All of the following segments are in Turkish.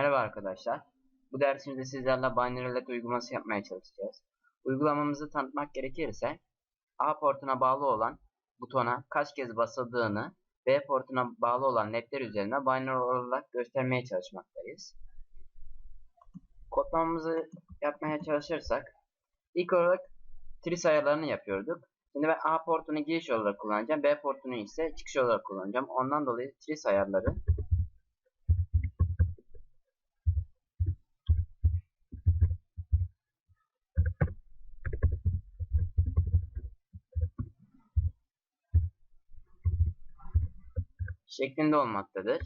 Merhaba arkadaşlar. Bu dersimizde sizlerle binary LED uygulaması yapmaya çalışacağız. Uygulamamızı tanıtmak gerekirse A portuna bağlı olan butona kaç kez basıldığını B portuna bağlı olan ledler üzerine binary olarak göstermeye çalışmaktayız. Kodlamamızı yapmaya çalışırsak ilk olarak tris ayarlarını yapıyorduk. Şimdi ben A portunu giriş olarak kullanacağım. B portunu ise çıkış olarak kullanacağım. Ondan dolayı tris ayarları şeklinde olmaktadır.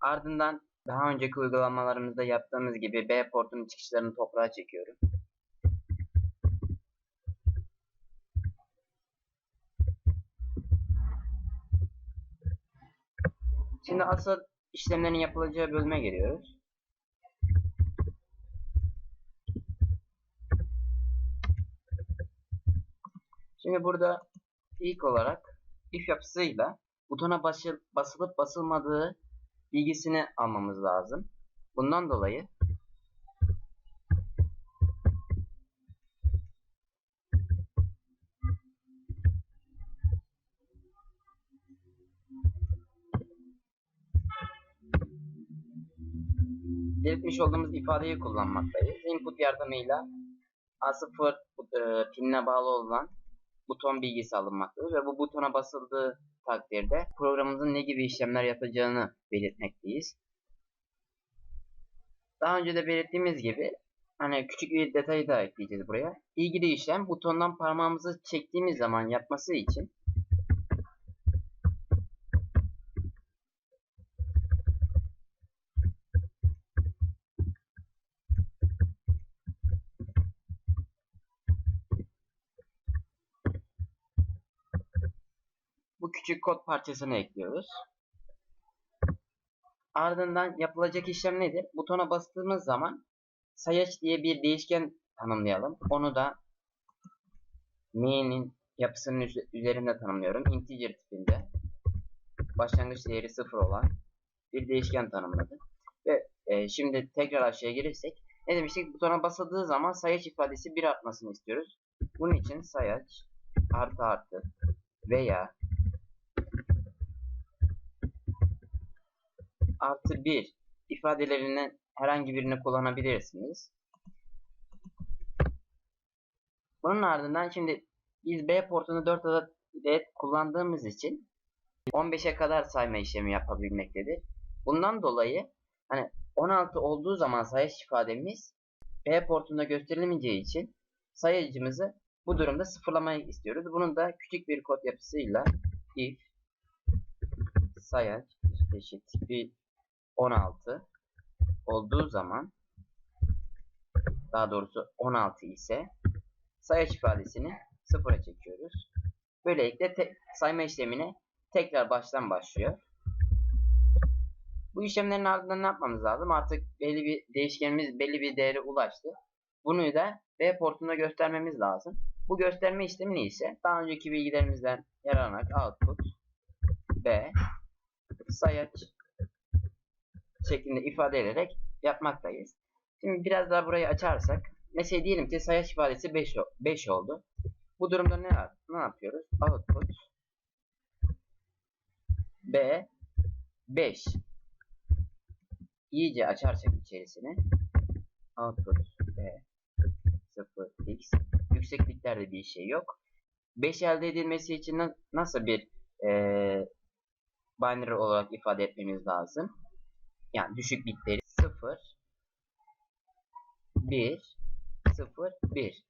Ardından daha önceki uygulamalarımızda yaptığımız gibi B portunun çıkışlarını toprağa çekiyorum. Şimdi asıl işlemlerin yapılacağı bölüme geliyoruz. Şimdi burada ilk olarak if yapısıyla butona basıl basılıp basılmadığı bilgisini almamız lazım. Bundan dolayı belirtmiş olduğumuz ifadeyi kullanmaktayız. Input yardımıyla A0 e, pinine bağlı olan buton bilgisi alınmaktadır ve bu butona basıldığı takdirde programımızın ne gibi işlemler yapacağını belirtmekteyiz. Daha önce de belirttiğimiz gibi hani küçük bir detayı da ekleyeceğiz buraya. İlgili işlem butondan parmağımızı çektiğimiz zaman yapması için bu küçük kod parçasını ekliyoruz. Ardından yapılacak işlem nedir? Butona bastığımız zaman sayaç diye bir değişken tanımlayalım. Onu da main'in yapısının üzerinde tanımlıyorum. Integer tipinde başlangıç değeri 0 olan bir değişken tanımladım. Ve e, şimdi tekrar aşağıya gelirsek ne demiştik? Butona basıldığı zaman sayaç ifadesi 1 artmasını istiyoruz. Bunun için sayaç artı artı veya artı 1 ifadelerinin herhangi birini kullanabilirsiniz. Bunun ardından şimdi biz B portunu 4 adet kullandığımız için 15'e kadar sayma işlemi yapabilmektedir. Bundan dolayı hani 16 olduğu zaman sayış ifademiz B portunda gösterilemeyeceği için sayıcımızı bu durumda sıfırlamayı istiyoruz. Bunun da küçük bir kod yapısıyla if sayaç eşit 16 olduğu zaman daha doğrusu 16 ise sayaç ifadesini sıfıra çekiyoruz. Böylelikle sayma işlemine tekrar baştan başlıyor. Bu işlemlerin ardından ne yapmamız lazım? Artık belli bir değişkenimiz belli bir değere ulaştı. Bunu da B portunda göstermemiz lazım. Bu gösterme işlemini ise daha önceki bilgilerimizden yararlanarak output B sayaç şeklinde ifade ederek yapmaktayız. Şimdi biraz daha burayı açarsak mesela diyelim ki sayaç ifadesi 5, 5 oldu. Bu durumda ne, ne yapıyoruz? Output B 5 iyice açarsak içerisini output B 0 x yüksekliklerde bir şey yok. 5 elde edilmesi için nasıl bir e, binary olarak ifade etmemiz lazım? Yani düşük bitleri 0 1 0 1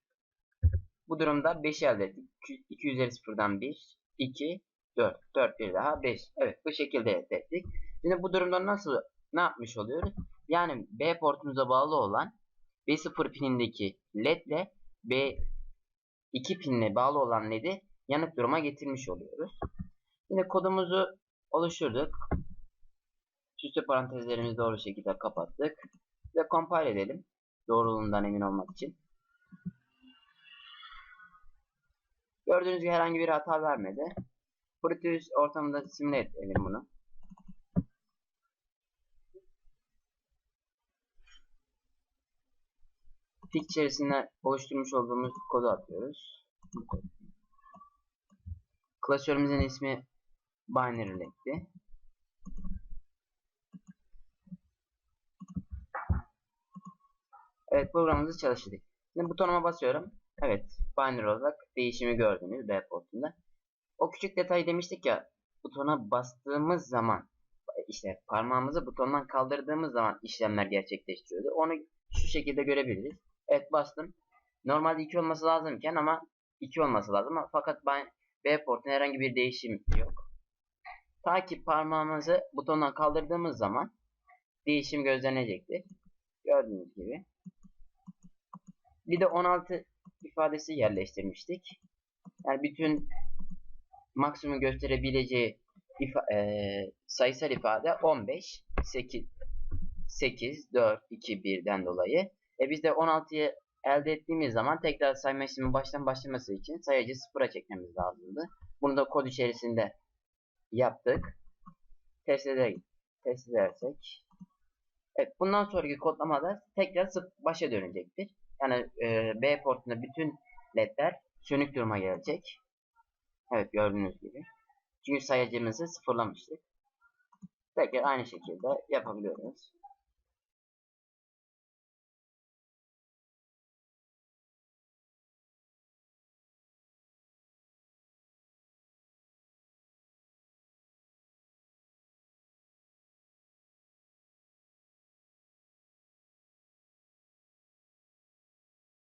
bu durumda 5 elde ettik. 2 üzeri 0'dan 1 2 4 4 bir daha 5 evet bu şekilde elde ettik. Şimdi bu durumda nasıl ne yapmış oluyoruz? Yani B portumuza bağlı olan B0 pinindeki led ile B2 pinine bağlı olan led'i yanık duruma getirmiş oluyoruz. Yine kodumuzu oluşturduk. Süslü parantezlerimizi doğru şekilde kapattık. Ve compile edelim. Doğruluğundan emin olmak için. Gördüğünüz gibi herhangi bir hata vermedi. Proteus ortamında simüle edelim bunu. Tik içerisinde oluşturmuş olduğumuz kodu atıyoruz. Klasörümüzün ismi binary renkti. Evet programımızı çalıştırdık. Şimdi butonuma basıyorum. Evet binary olarak değişimi gördünüz B portunda. O küçük detayı demiştik ya butona bastığımız zaman işte parmağımızı butondan kaldırdığımız zaman işlemler gerçekleştiriyordu. Onu şu şekilde görebiliriz. Evet bastım. Normalde 2 olması lazımken ama 2 olması lazım. Fakat B portun herhangi bir değişim yok. Ta ki parmağımızı butondan kaldırdığımız zaman değişim gözlenecektir. Gördüğünüz gibi. Bir de 16 ifadesi yerleştirmiştik. Yani bütün maksimum gösterebileceği ifa e, sayısal ifade 15 8 8 4 2 1'den dolayı. E biz de 16'yı elde ettiğimiz zaman tekrar sayma işlemi baştan başlaması için sayacı sıfıra çekmemiz lazımdı. Bunu da kod içerisinde yaptık. Test, eder, test edersek. Evet, bundan sonraki kodlamada tekrar başa dönecektir. Yani e, B portunda bütün ledler sönük duruma gelecek. Evet gördüğünüz gibi. Çünkü sayacımızı sıfırlamıştık. Tekrar aynı şekilde yapabiliyoruz.